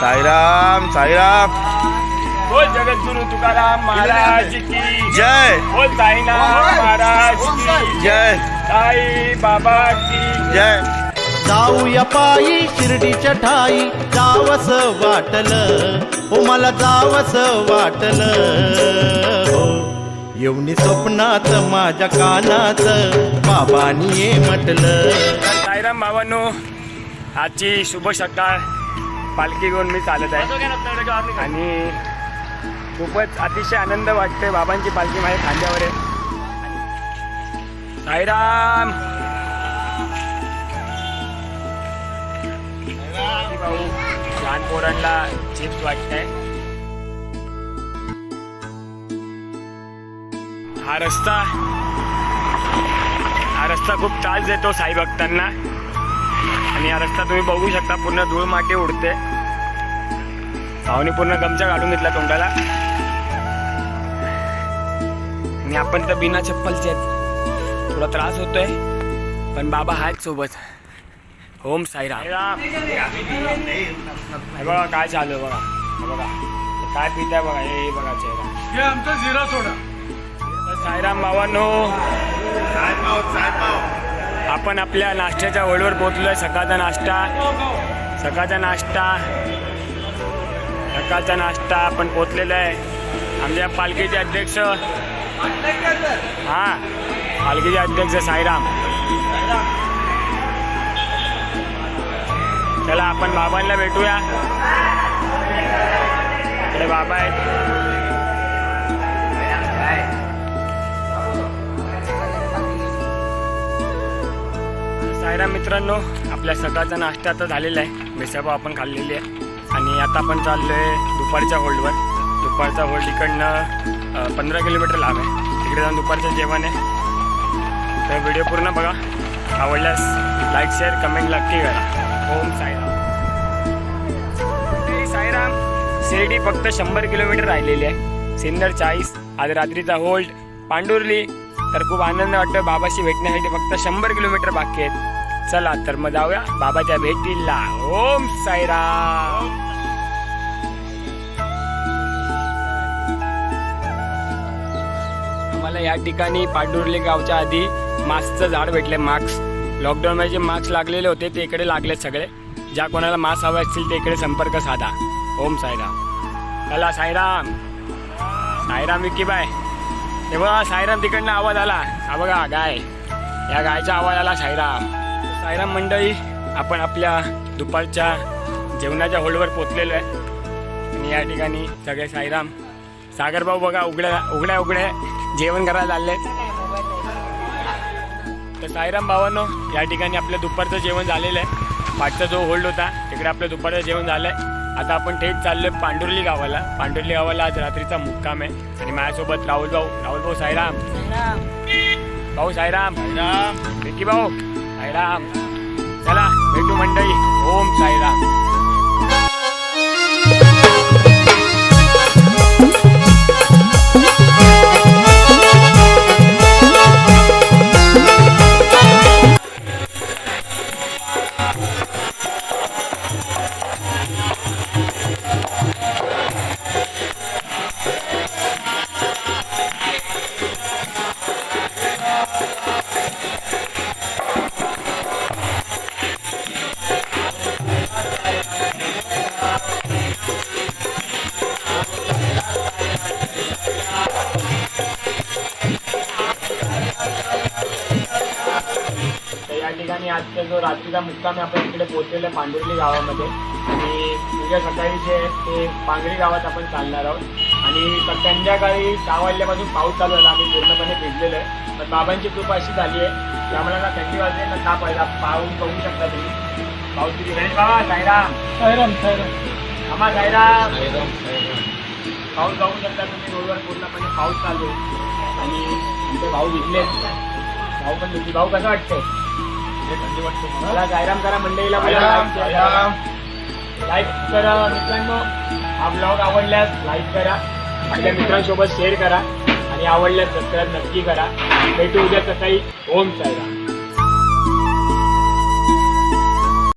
साईराम साईराम. बोल जगद्गुरु तुकाराम महाराज की. जय. बोल साईनाथ महाराज की. जय. साई बाबा की. जय. जाऊया पायी शिर्डीच्या ठाई जावस वाटलं. हो मला जावस वाटलं. हो येऊन स्वप्नात माझ्या कानात बाबांनी ये म्हटलं. साईराम बाबांनो आजची शुभ सकाळ. पालखी घेऊन मी चालत आहे. आणि खूपच अतिशय आनंद वाटतोय बाबांची पालखी माझ्या खांद्यावर आहे. साईराम! भाऊ लहान पोरांना चिप्स वाटतंय. हा रस्ता. हा रस्ता खूप त्रास देतो साई भक्तांना. आणि हा रस्ता तुम्ही बघू शकता पूर्ण धूळ माती उडते. भावनी पूर्ण गमचा काढून घेतला तोंडाला. आणि आपण तर बिना चप्पलचे आहेत. थोडा त्रास होतोय पण बाबा आहेत सोबत. ओम साईराम बघा काय चालू आहे बघा. बघा. काय पित आहे बघा हे बघा चेहरा. आमचा जिरा सोडा. साईराम बाबांनो आपण आपल्या नाश्त्याच्या होळीवर आहे सकाळचा नाश्ता सकाळचा नाश्ता सकाळचा नाश्ता आपण पोचलेला आहे. आमच्या पालखीचे अध्यक्ष हा पालखीचे अध्यक्ष साईराम. चला आपण बाबांना भेटूया. बाबा आहेत. सायरा मित्रांनो आपल्या सकाळचा नाश्ता आता झालेला आहे. मिसळपाव आपण खाल्लेली आहे. आणि आता आपण चाललो आहे दुपारच्या होल्डवर दुपारचा होल्ड इकडनं पंधरा किलोमीटर लांब आहे. तिकडे जाऊन दुपारचं जेवण आहे. तर व्हिडिओ पूर्ण बघा. आवडल्यास लाईक शेअर कमेंट नक्की करा. ओम साईराम. सायराम साईराम शिर्डी फक्त शंभर किलोमीटर राहिलेली आहे. सिन्नर चाळीस आज रात्रीचा होल्ड पांडुर्ली तर खूप आनंद वाटतो बाबाशी भेटण्यासाठी फक्त शंभर किलोमीटर बाकी आहेत. चला तर मग जाऊया बाबाच्या भेटीला. ओम साईराम. मला या ठिकाणी पांडुर्ले गावच्या आधी मास्कचं झाड भेटले मास्क. लॉकडाऊनमध्ये जे मास्क लागलेले होते ते इकडे लागले सगळे. ज्या कोणाला मास्क हवे असतील ते इकडे संपर्क साधा. ओम साईराम. चला साईराम. साईराम विकी बाय. हे बघा साईराम तिकडनं आवाज आला. हा बघा गाय. या गायचा आवाज आला साईराम. साईराम मंडळी आपण आपल्या दुपारच्या जेवणाच्या होल्डवर पोचलेलो आहे. आणि या ठिकाणी सगळे साईराम सागर भाऊ बघा उघड्या उघड्या उघड्या जेवण करायला चालले तर साईराम भावांनो या ठिकाणी आपलं दुपारचं जेवण झालेलं आहे. पाठचा जो होल्ड होता तिकडे आपलं दुपारचं जेवण झालं आहे आता आपण थेट चाललोय पांडुर्ली गावाला. पांडुर्ली गावाला आज रात्रीचा मुक्काम आहे. आणि माझ्यासोबत राहुल भाऊ राहुल भाऊ साईराम भाऊ साईराम साईराम विकी भाऊ. साईराम. चला भेटू मंडळी. ओम साईराम. ठिकाणी आजचा जो रात्रीचा मुक्काम आहे आपण इकडे पोहोचलेलो आहे पांडुर्ली गावामध्ये. आणि उद्या सकाळी जे आहे ते पांगरी गावात आपण चालणार आहोत. आणि संध्याकाळी सहा वाजल्यापासून पाऊस चालू झाला आम्ही पूर्णपणे भिजलेलो आहे. पण बाबांची कृपा अशी झाली आहे की आम्हाला ना थंडी वाजते ना ताप आहे. पाऊस बघू शकता तुम्ही. पाऊस किती गणेश बाबा साईराम. सायराम सायराम आम्हा साईराम. पाऊस बघू शकता तुम्ही. रोडवर पूर्णपणे पाऊस चालू आहे. आणि आमचे भाऊ भिजले भाऊ पण भिजले भाऊ कसं वाटतंय? मला सायराम करा मंडळीला बोला लाईक करा मित्रांनो. हा ब्लॉग आवडल्यास लाईक करा. आपल्या मित्रांसोबत शेअर करा. आणि आवडल्यास सबस्क्राईब नक्की करा. भेटू उद्या सकाळी. ओम साईराम.